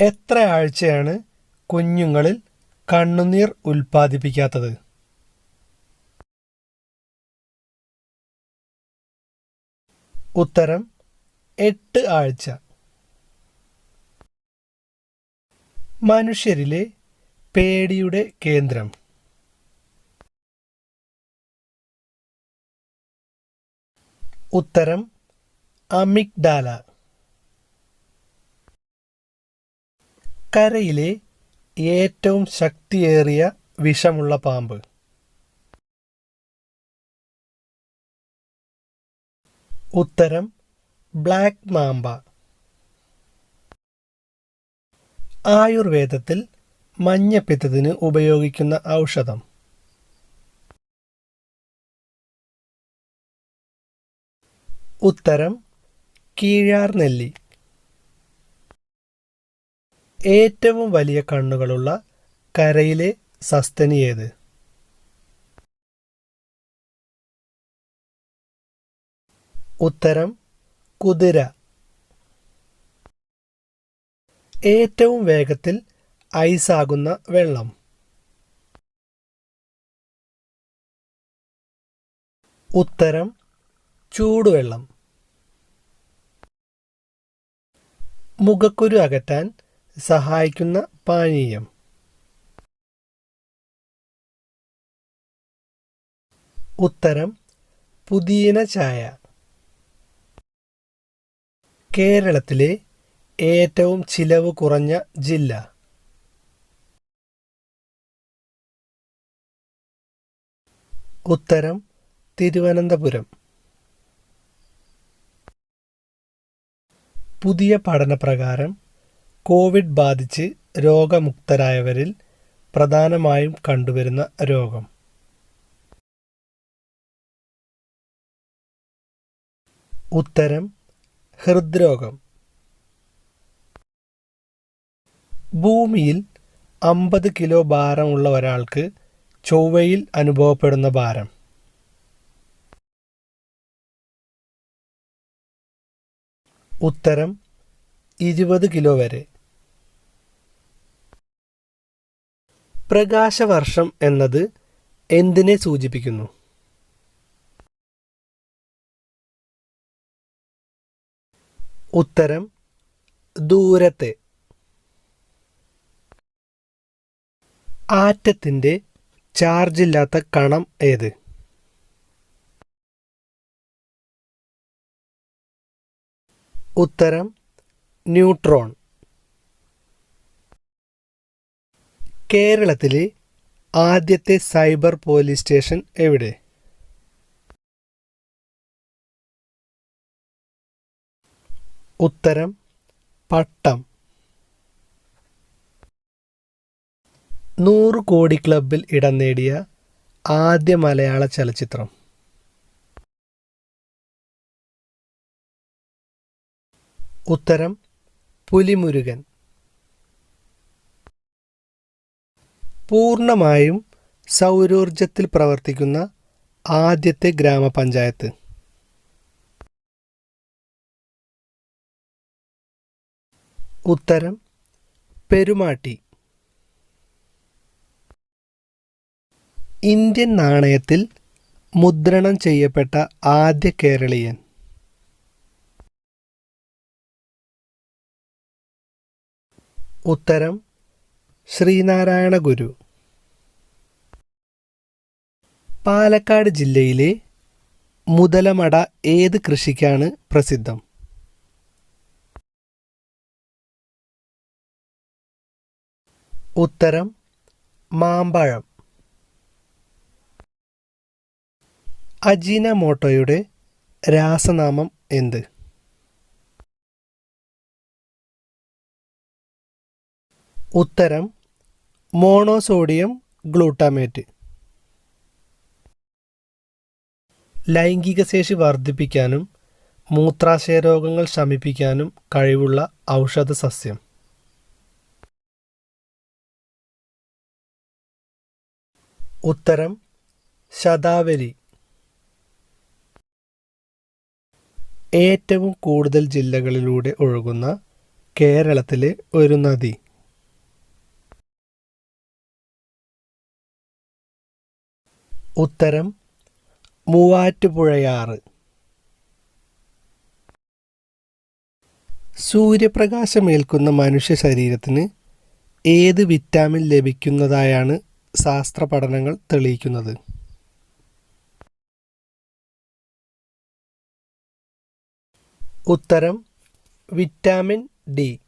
എത്ര ആഴ്ചയാണ് കുഞ്ഞുങ്ങളിൽ കണ്ണുനീർ ഉൽപ്പാദിപ്പിക്കാത്തത്? ഉത്തരം എട്ട് ആഴ്ച. മനുഷ്യരിലെ പേടിയുടെ കേന്ദ്രം. ഉത്തരം അമിഗ്ഡാല. കരയിലെ ഏറ്റവും ശക്തിയേറിയ വിഷമുള്ള പാമ്പ്. ഉത്തരം ബ്ലാക്ക് മാമ്പ ആയുർവേദത്തിൽ മഞ്ഞപ്പിത്തത്തിന് ഉപയോഗിക്കുന്ന ഔഷധം. ഉത്തരം കീഴാർ നെല്ലി ഏറ്റവും വലിയ കണ്ണുകളുള്ള കരയിലെ സസ്തനി ഏത്? ഉത്തരം കുതിര. ഏറ്റവും വേഗത്തിൽ ഐസാകുന്ന വെള്ളം. ഉത്തരം ചൂടുവെള്ളം. മുഖക്കുരു അകറ്റാൻ സഹായിക്കുന്ന പാനീയം. ഉത്തരം പുതിയന ചായ. കേരളത്തിലെ ഏറ്റവും ചിലവ് കുറഞ്ഞ ജില്ല. ഉത്തരം തിരുവനന്തപുരം. പുതിയ പഠനപ്രകാരം കോവിഡ് ബാധിച്ച് രോഗമുക്തരായവരിൽ പ്രധാനമായും കണ്ടുവരുന്ന രോഗം. ഉത്തരം ഹൃദ്രോഗം. ഭൂമിയിൽ അമ്പത് കിലോ ഭാരമുള്ള ഒരാൾക്ക് ചൊവ്വയിൽ അനുഭവപ്പെടുന്ന ഭാരം. ഉത്തരം ഇരുപത് കിലോ വരെ. പ്രകാശവർഷം എന്നത് എന്തിനെ സൂചിപ്പിക്കുന്നു? ഉത്തരം ദൂരത്തെ. ആറ്റത്തിന്റെ ചാർജില്ലാത്ത കണം ഏത്? ഉത്തരം ന്യൂട്രോൺ. കേരളത്തിലെ ആദ്യത്തെ സൈബർ പോലീസ് സ്റ്റേഷൻ എവിടെ? ഉത്തരം പട്ടം. നൂറ് കോടി ക്ലബിൽ ഇടം നേടിയ ആദ്യ മലയാള ചലച്ചിത്രം. ഉത്തരം പുലിമുരുകൻ. പൂർണമായും സൗരോർജത്തിൽ പ്രവർത്തിക്കുന്ന ആദ്യത്തെ ഗ്രാമപഞ്ചായത്ത്. ഉത്തരം പെരുമാട്ടി. ഇന്ത്യൻ നാണയത്തിൽ മുദ്രണം ചെയ്യപ്പെട്ട ആദ്യ കേരളീയൻ. ഉത്തരം ശ്രീനാരായണ ഗുരു. പാലക്കാട് ജില്ലയിലെ മുതലമട ഏത് കൃഷിക്കാണ് പ്രസിദ്ധം? ഉത്തരം മാമ്പഴം. അജീന മോട്ടോയുടെ രാസനാമം എന്ത്? ഉത്തരം മോണോസോഡിയം ഗ്ലൂട്ടാമേറ്റ്. ലൈംഗിക ശേഷി വർദ്ധിപ്പിക്കാനും മൂത്രാശയ രോഗങ്ങൾ ശമിപ്പിക്കാനും കഴിവുള്ള ഔഷധ സസ്യം. ഉത്തരം ശതാവരി ഏറ്റവും കൂടുതൽ ജില്ലകളിലൂടെ ഒഴുകുന്ന കേരളത്തിലെ ഒരു നദി. ഉത്തരം മൂവാറ്റുപുഴയാറ്. സൂര്യപ്രകാശമേൽക്കുന്ന മനുഷ്യ ശരീരത്തിന് ഏത് വിറ്റാമിൻ ലഭിക്കുന്നതായാണ് ശാസ്ത്ര പഠനങ്ങൾ തെളിയിക്കുന്നത്? ഉത്തരം വിറ്റാമിൻ ഡി.